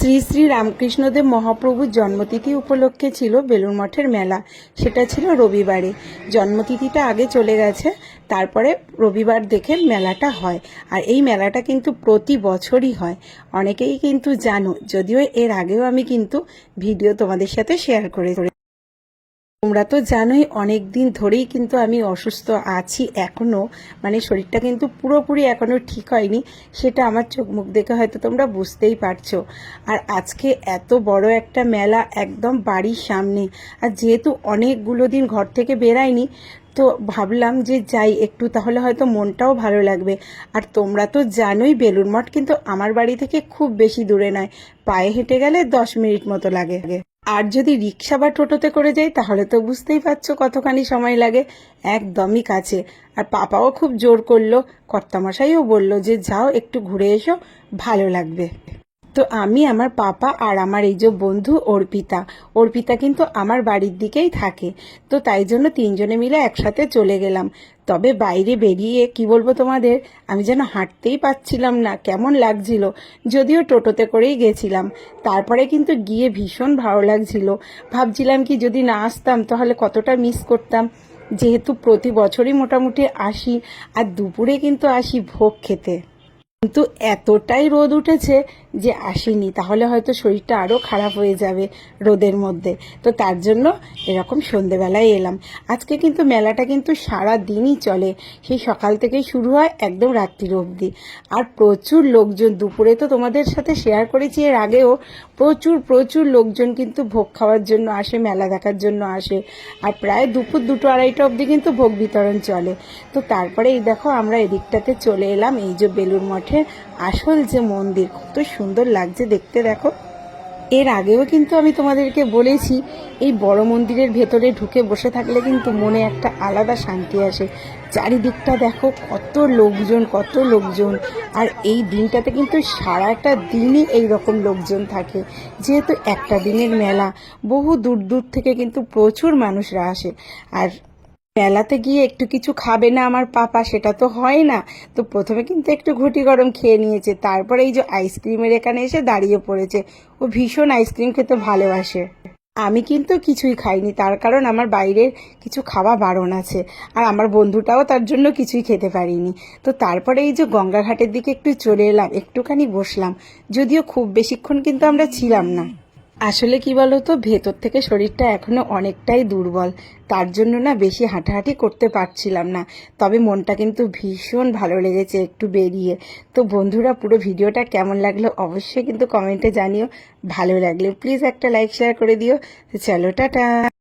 শ্রী শ্রী রামকৃষ্ণদেব মহাপ্রভুর জন্মতিথি উপলক্ষে ছিল বেলুর মঠের মেলা। সেটা ছিল রবিবারে। জন্মতিথিটা আগে চলে গেছে, তারপরে রবিবার দেখে মেলাটা হয়। আর এই মেলাটা কিন্তু প্রতি বছরই হয়। অনেকেই কিন্তু জানো, যদিও এর আগেও আমি কিন্তু ভিডিও তোমাদের সাথে শেয়ার করে তোমরা তো জানোই অনেক দিন ধরেই কিন্তু আমি অসুস্থ আছি এখনও। মানে শরীরটা কিন্তু পুরোপুরি এখনও ঠিক হয়নি, সেটা আমার চোখ মুখ দেখে হয়তো তোমরা বুঝতেই পারছ। আর আজকে এত বড় একটা মেলা একদম বাড়ির সামনে। আর যেহেতু অনেকগুলো দিন ঘর থেকে বেরাইনি, তো ভাবলাম যে যাই, একটু তাহলে হয়তো মনটাও ভালো লাগবে। আর তোমরা তো জানোই বেলুর মঠ কিন্তু আমার বাড়ি থেকে খুব বেশি দূরে নয়, পায়ে হেঁটে গেলে দশ মিনিট মতো লাগে। আর যদি রিক্সা বা টোটোতে করে যাই, তাহলে তো বুঝতেই পারছ কতখানি সময় লাগে। একদমই কাছে। আর পাপাও খুব জোর করল। কর্তামশাইও বলল যে, যাও, একটু ঘুরে এসো, ভালো লাগবে। তো আমি আমার পাপা আর আমার এই যে বন্ধু অর্পিতা। অর্পিতা কিন্তু আমার বাড়ির দিকেই থাকে। তো তাই জন্য তিনজনে মিলে একসাথে চলে গেলাম। তবে বাইরে বেরিয়ে কি বলব তোমাদের? আমি যেন হাঁটতেই পাচ্ছিলাম না, কেমন লাগছিল। যদিও টোটোতে করেই গেছিলাম। তারপরে কিন্তু গিয়ে ভীষণ ভালো লাগছিল। ভাবছিলাম কি যদি না আসতাম তাহলে কতটা মিস করতাম। যেহেতু প্রতি বছরই মোটামুটি আসি, আর দুপুরে কিন্তু আসি ভোগ খেতে। কিন্তু এতটাই রোদ উঠেছে যে আসেনি, তাহলে হয়তো শরীরটা আরও খারাপ হয়ে যাবে রোদের মধ্যে। তো তার জন্য এরকম সন্ধেবেলায় এলাম। আজকে কিন্তু মেলাটা কিন্তু সারা দিনই চলে। সেই সকাল থেকেই শুরু হয় একদম রাত্রির অবধি। আর প্রচুর লোকজন, দুপুরে তো তোমাদের সাথে শেয়ার করেছি এর আগেও, প্রচুর প্রচুর লোকজন কিন্তু ভোগ খাওয়ার জন্য আসে, মেলা দেখার জন্য আসে। আর প্রায় দুপুর দুটো আড়াইটা অবধি কিন্তু ভোগ বিতরণ চলে। তো তারপরে এই দেখো আমরা এদিকটাতে চলে এলাম, এই যে বেলুর মঠের আসল যে মন্দির, কত সুন্দর লাগছে দেখতে, দেখো। এর আগেও কিন্তু আমি তোমাদেরকে বলেছি, এই বড় মন্দিরের ভেতরে ঢুকে বসে থাকলে কিন্তু মনে একটা আলাদা শান্তি আসে। চারিদিকটা দেখো, কত লোকজন কত লোকজন। আর এই দিনটাতে কিন্তু সারাটা দিনই এই রকম লোকজন থাকে। যেহেতু একটা দিনের মেলা, বহু দূর দূর থেকে কিন্তু প্রচুর মানুষরা আসে। আর মেলাতে গিয়ে একটু কিছু খাবে না আমার পাপা, সেটা তো হয় না। তো প্রথমে কিন্তু একটু ঘুটি গরম খেয়ে নিয়েছে। তারপরে এই যে আইসক্রিমের এখানে এসে দাঁড়িয়ে পড়েছে। ও ভীষণ আইসক্রিম খেতে ভালোবাসে। আমি কিন্তু কিছুই খাইনি। তার কারণ আমার বাইরের কিছু খাওয়া বারণ আছে। আর আমার বন্ধুটাও তার জন্য কিছুই খেতে পারিনি। তো তারপরে এই যে গঙ্গাঘাটের দিকে একটু চলে এলাম, একটুখানি বসলাম। যদিও খুব বেশিক্ষণ কিন্তু আমরা ছিলাম না। আসলে কি বলতো, ভেতর থেকে শরীরটা এখনও অনেকটাই দুর্বল। তার জন্য না বেশি হাঁটাহাঁটি করতে পারছিলাম না। তবে মনটা কিন্তু ভীষণ ভালো লেগেছে একটু বেরিয়ে। তো বন্ধুরা, পুরো ভিডিওটা কেমন লাগল অবশ্যই কিন্তু কমেন্টে জানিও। ভালো লাগলে প্লিজ একটা লাইক, শেয়ার করে দিও। তো চলো, টাটা।